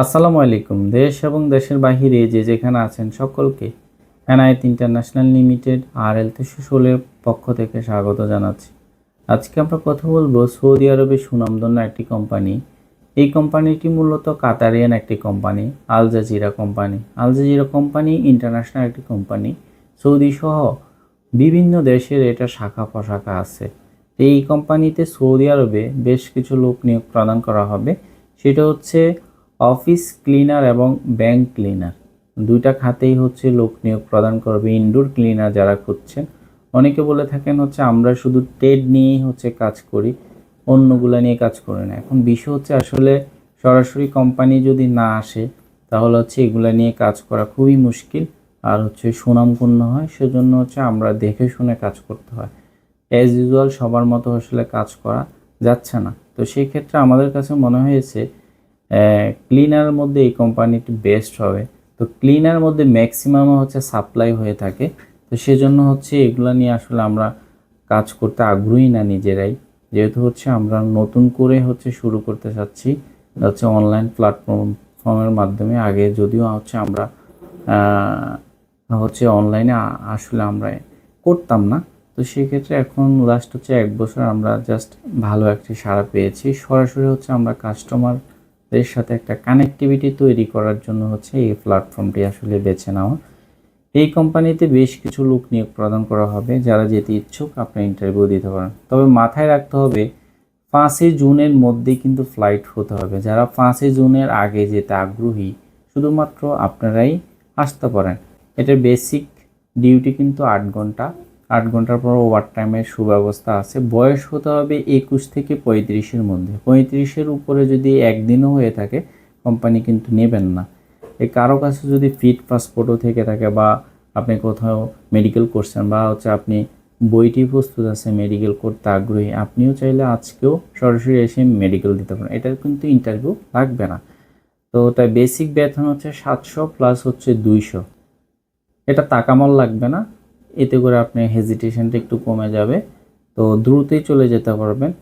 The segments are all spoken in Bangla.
আসসালামু আলাইকুম। দেশ এবং দেশের বাহিরে যে যেখানে আছেন সকলকে এনআইএত ইন্টারন্যাশনাল লিমিটেড আর এল ষোলের পক্ষ থেকে স্বাগত জানাচ্ছি। আজকে আমরা কথা বলব সৌদি আরবের সুনামধন্য একটি কোম্পানি। এই কোম্পানিটি মূলত কাতারিয়ান একটি company, Al Jazeera company. Al Jazeera company international একটি কোম্পানি। সৌদি সহ বিভিন্ন দেশের এটা শাখা প্রশাখা আছে। এই কোম্পানিতে সৌদি আরবে বেশ কিছু লোক নিয়োগ প্রদান করা হবে। সেটা হচ্ছে অফিস ক্লিনার এবং ব্যাংক ক্লিনার। দুইটা খাতেই হচ্ছে লোক নিয়োগ প্রদান করবে, ইনডোর ক্লিনার যারা খুঁজছেন। অনেকে বলে থাকেন হচ্ছে আমরা শুধু টেড নিয়েই হচ্ছে কাজ করি, অন্যগুলা নিয়ে কাজ করি না। এখন বিষয় হচ্ছে আসলে সরাসরি কোম্পানি যদি না আসে, তাহলে হচ্ছে এগুলা নিয়ে কাজ করা খুবই মুশকিল। আর হচ্ছে সুনামপূর্ণ হয়, সেজন্য হচ্ছে আমরা দেখে শুনে কাজ করতে হয়। অ্যাজ ইউজুয়াল সবার মতো আসলে কাজ করা যাচ্ছে না। তো সেই ক্ষেত্রে আমাদের কাছে মনে হয়েছে ক্লিনারের মধ্যে এই কোম্পানিটি বেস্ট হবে। তো ক্লিনার মধ্যে ম্যাক্সিমাম হচ্ছে সাপ্লাই হয়ে থাকে। তো সেজন্য হচ্ছে এগুলো নিয়ে আসলে আমরা কাজ করতে আগ্রহী না নিজেরাই। যেহেতু হচ্ছে আমরা নতুন করে হচ্ছে শুরু করতে চাচ্ছি হচ্ছে অনলাইন প্ল্যাটফর্ম ফর্মের মাধ্যমে। আগে যদিও হচ্ছে আমরা হচ্ছে অনলাইনে আসলে আমরা করতাম না। তো সেক্ষেত্রে এখন লাস্ট হচ্ছে এক বছর আমরা জাস্ট ভালো একটি সাড়া পেয়েছি। সরাসরি হচ্ছে আমরা কাস্টমারদের সাথে একটা কানেক্টিভিটি তৈরি করার জন্য হচ্ছে এই প্ল্যাটফর্মটি আসলে বেছে নেওয়া। এই কোম্পানিতে বেশ কিছু লোক নিয়োগ প্রদান করা হবে, যারা যেতে ইচ্ছুক আপনি ইন্টারভিউ দিতে পারেন। তবে মাথায় রাখতে হবে, পাঁচই জুনের মধ্যেই কিন্তু ফ্লাইট হতে হবে। যারা পাঁচই জুনের আগে যেতে আগ্রহী, শুধুমাত্র আপনারাই আসতে পারেন। এটার বেসিক ডিউটি কিন্তু আট ঘণ্টা আট ঘণ্টার পর ওভার টাইমের সুব্যবস্থা আছে। বয়স হতে হবে একুশ থেকে পঁয়ত্রিশের মধ্যে। পঁয়ত্রিশের উপরে যদি একদিনও হয়ে থাকে কোম্পানি কিন্তু নেবেন না। এই কারও কাছে যদি ফিট পাসপোর্টও থেকে থাকে বা আপনি কোথাও মেডিকেল করছেন বা হচ্ছে আপনি বইটি প্রস্তুত আছে মেডিকেল করতে আগ্রহী, আপনিও চাইলে আজকেও সরাসরি এসে মেডিকেল দিতে পারেন। এটার কিন্তু ইন্টারভিউ লাগবে না। তো তাই বেসিক বেতন হচ্ছে সাতশো প্লাস হচ্ছে দুইশো। এটা তাকামল লাগবে না। এতে করে আপনার হেজিটেশনটা একটু কমে যাবে। তো দ্রুতই চলে যেতে পারবেন।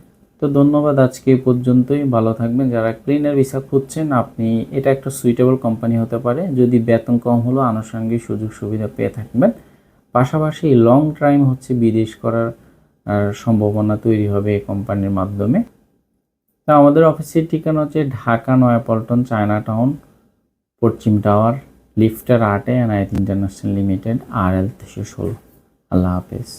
তো ধন্যবাদ আজকে এই পর্যন্তই। ভালো থাকবেন। যারা ক্লিনার ভিসা খুঁজছেন, আপনি এটা একটা সুইটেবল কোম্পানি হতে পারে। যদি বেতন কম হলেও আনুষঙ্গিক সুযোগ সুবিধা পেয়ে থাকবেন। পাশাপাশি লং টাইম হচ্ছে বিদেশ করার সম্ভাবনা তৈরি হবে এই কোম্পানির মাধ্যমে। তা আমাদের অফিসের ঠিকানা হচ্ছে ঢাকা, নয়াপল্টন চায়না টাউন পশ্চিম টাওয়ার। লিফটার আটে আইথ ইন্টারন্যাশনাল লিমিটেড আর এল তিনশো ষোলো আল্লাহ হাফেজ